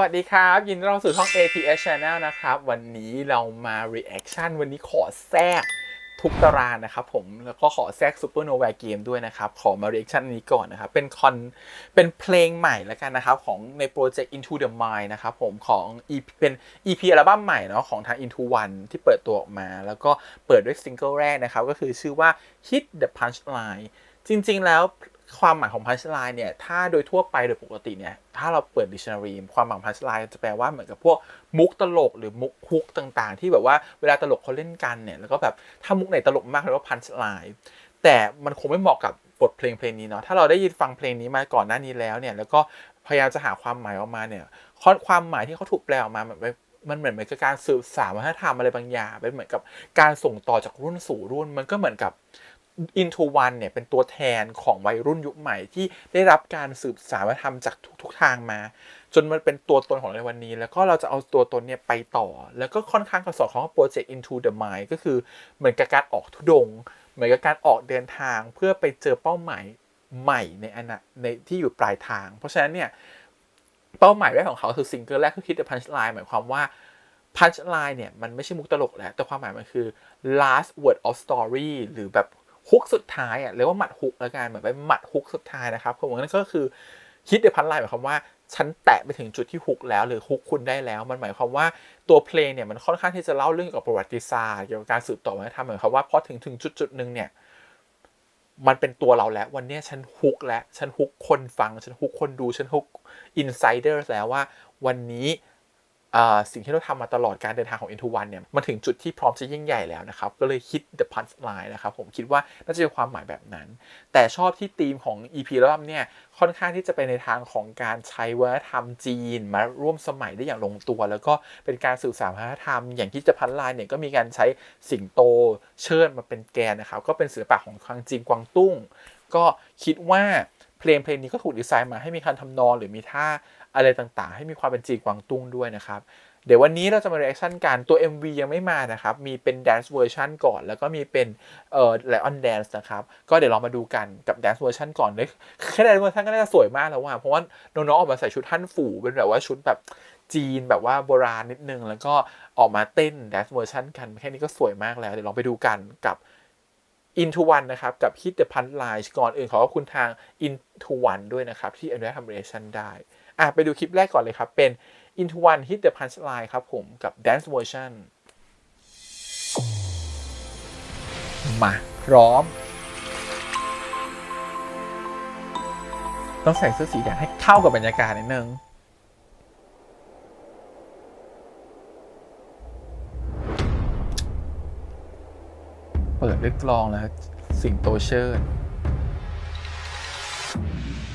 วัสดีครับ ยินดีต้อนรับสู่ช่อง ATS Channel นะครับ วันนี้เรามา reaction วันนี้ขอแทรกทุกตารางนะครับผม แล้วก็ขอแทรก Super Nova Game ด้วยนะครับ ขอมา reaction นนี้ก่อนนะครับ เป็นคอนเป็นเพลงใหม่แล้วกันนะครับ ของในโปรเจกต์ Into the Mind นะครับผมของ EP เป็น EP อัลบั้มใหม่เนาะของทาง Into One ที่เปิดตัวออกมา แล้วก็เปิดด้วยซิงเกิลแรกนะครับ ก็คือชื่อว่า Hit the Punchline จริง ๆ แล้ว ความหมายของ punchline เนี่ย ถ้าโดยทั่วไปโดยปกติเนี่ย ถ้าเราเปิด dictionary ความหมายของ punchline จะแปลว่าเหมือนกับพวกมุกตลกหรือมุกฮุกต่างๆ ที่แบบว่าเวลาตลกเขาเล่นกันเนี่ย แล้วก็แบบถ้ามุกไหนตลกมากเรียกว่า punchline แต่มันคงไม่เหมาะกับบทเพลงเพลงนี้เนาะ ถ้าเราได้ยินฟังเพลงนี้มาก่อนหน้านี้แล้วเนี่ย แล้วก็พยายามจะหาความหมายออกมาเนี่ย ความหมายที่เขาถูกแปลออกมาแบบมันเหมือนเหมือนกับการสืบสานวัฒนธรรมอะไรบางอย่าง เป็นเหมือนกับการส่งต่อจากรุ่นสู่รุ่น มันก็เหมือนกับ Into One เนี่ยเป็นตัวแทนของวัยรุ่นยุคใหม่ที่ได้รับการสืบสานวัฒนธรรมจากทุกๆทางมา จนมันเป็นตัวตนของในวันนี้ แล้วก็เราจะเอาตัวตนเนี่ยไปต่อ แล้วก็ค่อนข้างกระสอบของโปรเจกต์ Into the Mind ก็คือเหมือนกับการออกทุดง เหมือนกับการออกเดินทางเพื่อไปเจอเป้าหมายใหม่ในอนาในที่อยู่ปลายทาง เพราะฉะนั้นเนี่ยเป้าหมายแรกของเขาคือซิงเกิลแรกคือ Hit the Punchline หมายความว่า Punchline เนี่ยมันไม่ใช่มุกตลกแล้ว แต่ความหมายมันคือ last word of story หรือแบบ ฮุกสุดท้ายอะเรียกว่าหมัดฮุกแล้วกันเหมือนเป็นหมัดฮุกสุดท้ายนะครับผมนั่นก็คือคิดในพันไลน์หมายความว่าฉันแตะไปถึงจุดที่ฮุกแล้วหรือฮุกคุณได้แล้ว มันหมายความว่าตัวเพลงเนี่ยมันค่อนข้างที่จะเล่าเรื่องเกี่ยวกับประวัติศาสตร์เกี่ยวกับการสืบต่อวัฒนธรรมหมายความว่าพอถึงถึงจุดจุดหนึ่งเนี่ยมันเป็นตัวเราแล้ว วันนี้ฉันฮุกแล้วฉันฮุกคนฟัง ฉันฮุกคนดูฉันฮุกอินไซเดอร์แล้วว่า วันนี้ สิ่งที่เราทำมาตลอดการเดินทางของ Into One เนี่ยมันถึงจุดที่พร้อมจะยิ่งใหญ่แล้วนะครับ ก็เลยคิด The Punchline นะครับ ผมคิดว่าน่าจะเป็นความหมายแบบนั้น แต่ชอบที่ธีมของ EP รอบเนี่ยค่อนข้างที่จะไปในทางของการใช้วัฒนธรรมจีน มาร่วมสมัยได้อย่างลงตัว แล้วก็เป็นการสื่อสารวัฒนธรรม อย่างที่จะพันลายเนี่ยก็มีการใช้สิงโตเชิดมาเป็นแกนนะครับก็เป็นศิลปะของทางจีนกวางตุ้ง ก็คิดว่าเพลงเพลงนี้ก็ถูกดีไซน์มาให้มีการทำนองหรือมีท่า อะไรต่างๆ ให้มีความเป็นจีกวางตุ้งด้วยนะครับ เดี๋ยววันนี้เราจะมา reaction กันตัว MV ยังไม่มานะครับ มีเป็น dance version ก่อน แล้วก็มีเป็นเอ่อ lion dance นะครับ ก็เดี๋ยวเรามาดูกันกับ dance version ก่อนเลยแค่ dance version ก็น่าจะสวยมากแล้วว่ะเพราะว่าน้องๆออกมาใส่ชุดท่านฝูเป็นแบบว่าชุดแบบจีนแบบว่าโบราณนิดนึง แล้วก็ออกมาเต้น dance version กันแค่นี้ก็สวยมากแล้ว เดี๋ยวลองไปดูกันกับ Into One นะครับ กับ Hit the Punchline ก่อนอื่นขอขอบคุณทาง Into One ด้วยนะครับ ที่อนุญาตทำ reaction ได้ อะไปดูคลิปแรกก่อนเลยครับ เป็น Into One Hit the Punchline ครับผมกับ Dance Version มาพร้อม ต้องใส่เสื้อสีแดงให้เข้ากับบรรยากาศนิดนึงเปิดด้วยกลองแล้ว สิงโตเชิด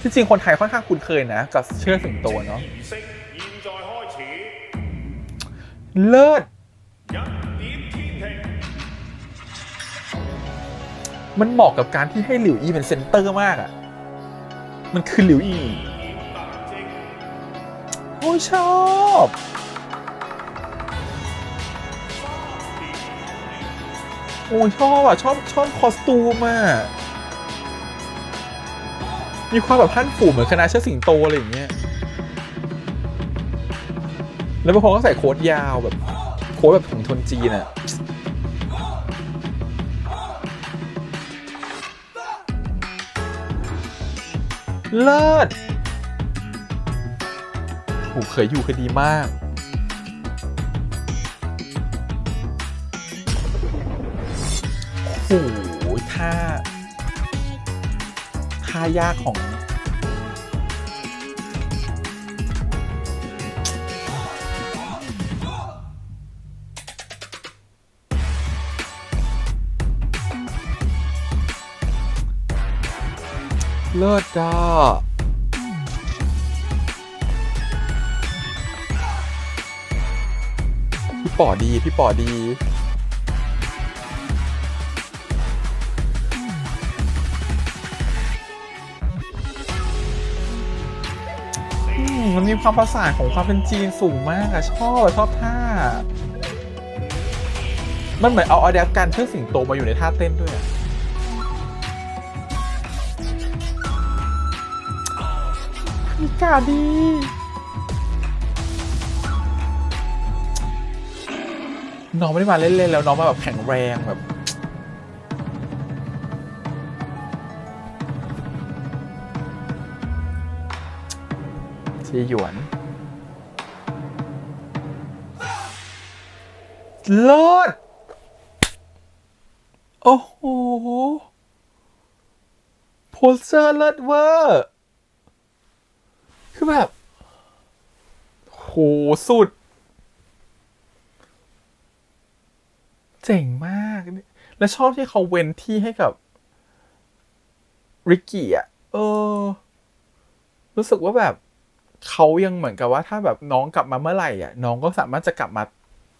ที่จริงคนไทยค่อนข้างคุ้นเคยนะ กับเชื่อสิงโตเนาะเลิศมันเหมาะกับการที่ให้หลิวอีเป็นเซนเตอร์มากอะ่ะ มันคือหลิวอีโอ้ชอบ โอ้ชอบอะ ชอบชอบคอสตูมอะ มีความแบบพันฝูเหมือนคณะเชิดสิงโตอะไรอย่างเงี้ย แล้วบางคนก็ใส่โค้ทยาวแบบ โค้ทแบบของทนจีนอะเลิศโหเคยอยู่คดีมาก โอ้โหท่า ท่ายากของ เลิศอะพี่ป๋อดี พี่ป๋อดี มันมีความประสานของความเป็นจีนสูงมากอะชอบชอบท่า มันเหมือนเอาออเดบการเชื่อสิงโตมาอยู่ในท่าเต้นด้วยมีกาดีน้องไม่ได้มาเล่นๆแล้วน้องมาแบบแข็งแรงแบบ ชีหยวนเลิศโอ้โหโพสเซอร์เลิศเวอร์คือแบบโหสุด เจ๋งมาก และชอบที่เขาเว้นที่ให้กับ ริกกี้อะ เออ รู้สึกว่าแบบ เขายังเหมือนกับว่าถ้าแบบน้องกลับมาเมื่อไหร่อะน้องก็สามารถจะกลับมา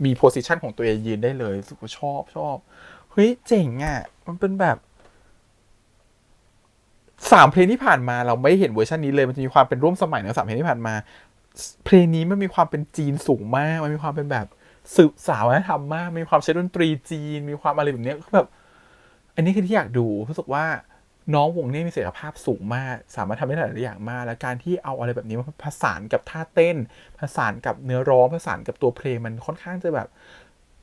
มีโพสิชันของตัวเองยืนได้เลยสึกชอบชอบเฮ้ยเจ๋งอะ มันเป็นแบบสามเพลงที่ผ่านมาเราไม่เห็นเวอร์ชันนี้เลยมันจะมีความเป็นร่วมสมัยในสามเพลงที่ผ่านมา เพลงนี้มันมีความเป็นจีนสูงมาก มันมีความเป็นแบบสืบสาววัฒนธรรมมาก มีความใช้ดนตรีจีน มีความอะไรแบบนี้คือแบบ อันนี้คือที่อยากดูรู้สึกว่า น้องวงนี้มีศักยภาพสูงมาก สามารถทำได้หลายอย่างมาก และการที่เอาอะไรแบบนี้มาผสานกับท่าเต้น ผสานกับเนื้อร้องผสานกับตัวเพลงมันค่อนข้างจะแบบ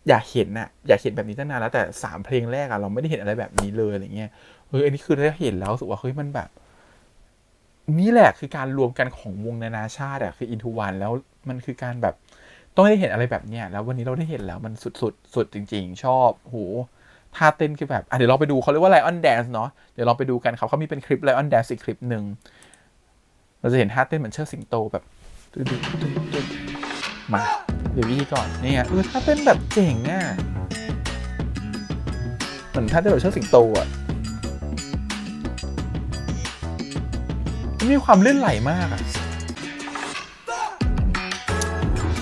อยากเห็นน่ะอยากเห็นแบบนี้ตั้งนานแล้วแต่สามเพลงแรกอะเราไม่ได้เห็นอะไรแบบนี้เลยอะไรเงี้ยเฮ้ยอันนี้คือได้เห็นแล้วรู้สึกว่าเฮ้ยมันแบบ นี่แหละคือการรวมกันของวงนานาชาติอะคืออินทูวันแล้วมันคือการแบบต้องได้เห็นอะไรแบบเนี้ยแล้ววันนี้เราได้เห็นแล้วมันสุดสุดสุดจริง ๆ ชอบโห ท่าเต้นคือแบบเดี๋ยวเราไปดูเขาเรียกว่าไลออนแดนซ์เนาะเดี๋ยวเราไปดูกันครับเขามีเป็นคลิปไลออนแดนซ์อีกคลิปหนึ่งเราจะเห็นท่าเต้นเหมือนเชิดสิงโตแบบตึ๊ดตึ๊ดตึ๊ดตึ๊ดมาเดี๋ยววี่ก่อนนี่ไงเออท่าเต้นแบบเจ๋งอะเหมือนท่าเต้นแบบเชิดสิงโตอะมีความลื่นไหลมากอะ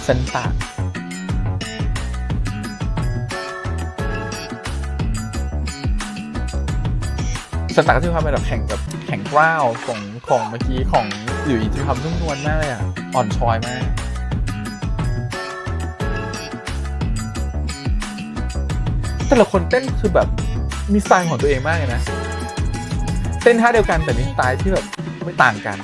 เซนตา สตาร์ก็จะมีความเป็นแบบแข่งกับแข่งกล้าวของของเมื่อกี้ของหลุยส์จะมีความนุ่มนวลมากเลยอะ อ่อนช้อยมากแต่ละคนเต้นคือแบบมีสไตล์ของตัวเองมากเลยนะ เต้นท่าเดียวกันแต่มีสไตล์ที่แบบไม่ต่างกัน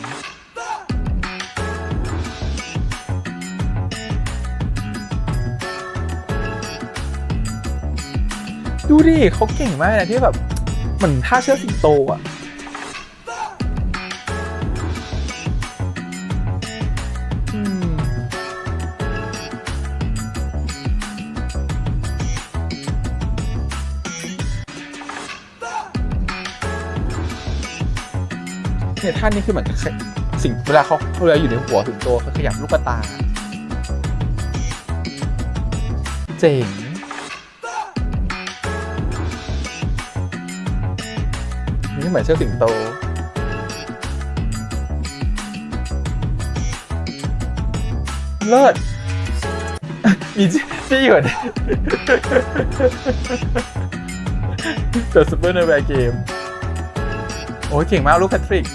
ดูดิเขาเก่งมากนะที่แบบ เหมือนท่าเชือกสิงโตอะอืมเนี่ยท่านนี้คือเหมือนกับสิ่งเวลาเขาเวลาอยู่ในหัวถึงโตเขาขยับลูกตา เจ๋ง นี่เหมือนเชือกสิงโตเลิศมีจี้หยวนแต่ซูเปอร์เนแวร์เกม โอ้ยเก่งมากลูกแพทริก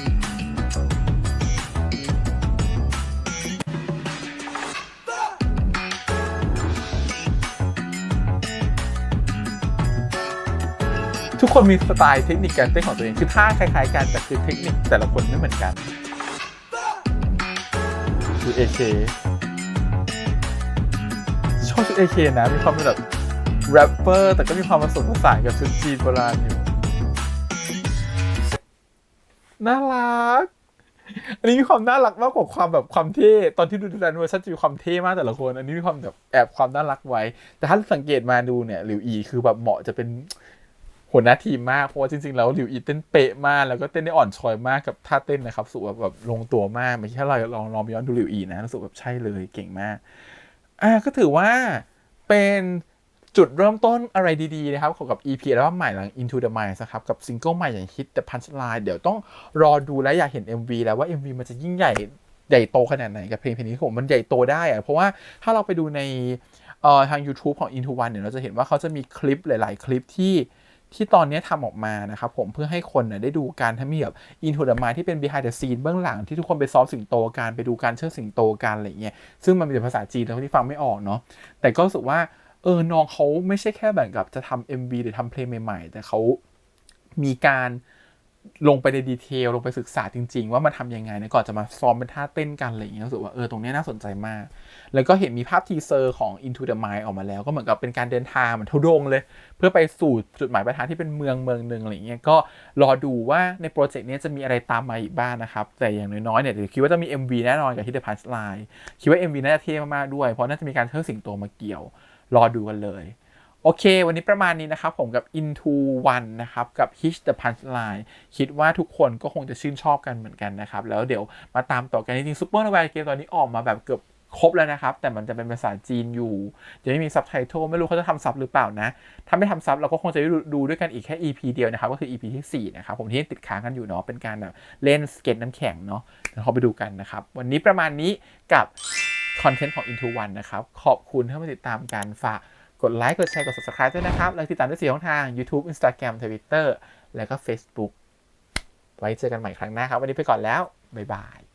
ทุกคนมีสไตล์เทคนิคการเต้นของตัวเองคือท่าคล้ายๆกันแต่คือเทคนิคแต่ละคนไม่เหมือนกันดูเอเคชอบชุดเอเคนะ มีความเป็นแบบแรปเปอร์แต่ก็มีความผสมผสานกับชุดจีนโบราณอยู่น่ารัก อันนี้มีความน่ารักมากกว่าความแบบความเท่ ตอนที่ดูดูแลนเวอร์ชันจะมีความเท่มากแต่ละคน อันนี้มีความแบบแอบความน่ารักไว้ แต่ถ้าสังเกตมาดูเนี่ยหลิวอีคือแบบเหมาะจะเป็น หัวหน้าทีมมากเพราะว่าจริงๆแล้วหลิวอีเต้นเป๊ะมากแล้วก็เต้นได้อ่อนช้อยมากกับท่าเต้นนะครับรู้สุแบบแบบลงตัวมากไม่ใช่เราลองลองย้อนดูหลิวอีนะรู้สึกแบบใช่เลยเก่งมากอ่าก็ถือว่าเป็นจุดเริ่มต้นอะไรดีๆ นะครับ ของกับ EP แล้วว่าใหม่หลัง Into the Mind นะครับ กับซิงเกิลใหม่อย่าง Hit the Punchline เดี๋ยวต้องรอดูและอยากเห็น MV แล้วว่า MV มันจะยิ่งใหญ่ใหญ่โตขนาดไหนกับเพลงเพลงนี้ผมมันใหญ่โตได้อะเพราะว่าถ้าเราไปดูในเอ่อทาง YouTube ของ Into One เนี่ยเราจะเห็นว่าเขาจะมีคลิปหลาย ๆ คลิปที่ ที่ตอนนี้ทำออกมานะครับผมเพื่อให้คนนะได้ดูการทั้งมีแบบ Into the Mind ที่เป็น behind the scene เบื้องหลังที่ทุกคนไปซ้อมสิงโตการไปดูการเชิดสิงโตการอะไรเงี้ยซึ่งมันเป็นภาษาจีนแล้วที่ฟังไม่ออกเนาะแต่ก็รู้สึกว่าเออน้องเขาไม่ใช่แค่แบบกับจะทำ MV หรือทำเพลงใหม่ๆ แต่เขามีการ ลงไปในดีเทลลงไปศึกษาจริง ๆ ว่ามันทำยังไงนะก่อนจะมาซ้อมเป็นท่าเต้นกันอะไรอย่างเงี้ยรู้สึกว่าเออตรงนี้น่าสนใจมาก แล้วก็เห็นมีภาพทีเซอร์ของ Into the Mind ออกมาแล้ว ก็เหมือนกับเป็นการเดินทางเหมือนทุดงเลย เพื่อไปสู่จุดหมายปลายทางที่เป็นเมืองเมืองหนึ่งอะไรอย่างเงี้ยก็รอดูว่าในโปรเจกต์นี้จะมีอะไรตามมาอีกบ้างนะครับ แต่อย่างน้อยๆเนี่ยเดี๋ยวคิดว่าจะมี MV แน่นอนกับที่ The Punchline คิดว่า MV น่าจะเท่มากๆด้วย เพราะน่าจะมีการเชิดสิงโตมาเกี่ยว รอดูกันเลย โอเค วันนี้ประมาณนี้นะครับ ผมกับ Into One นะครับ กับ Hitch the Punchline คิดว่าทุกคนก็คงจะชื่นชอบกันเหมือนกันนะครับ แล้วเดี๋ยวมาตามต่อกันจริงๆ Super Novel เกมตอนนี้ออกมาแบบเกือบครบแล้วนะครับ แต่มันจะเป็นภาษาจีนอยู่ จะไม่มีซับไตเติลไม่รู้เขาจะทำซับหรือเปล่านะ ถ้าไม่ทำซับเราก็คงจะได้ดูด้วยกันอีกแค่ EP เดียวนะครับ ก็คือ EP ที่4นะครับ ผมที่ติดค้างกันอยู่เนาะ เป็นการแบบเล่นสเก็ตน้ำแข็งเนาะเดี๋ยวเราไปดูกันนะครับ วันนี้ประมาณนี้กับคอนเทนต์ของ Into One นะครับ ขอบคุณที่มาติดตามกันฝาก กดไลค์ กดแชร์ กด subscribe ด้วยนะครับ แล้วติดตามได้สี่ช่องทาง YouTube Instagram Twitter แล้วก็ Facebook ไว้เจอกันใหม่ครั้งหน้าครับ วันนี้ไปก่อนแล้ว บ๊ายบาย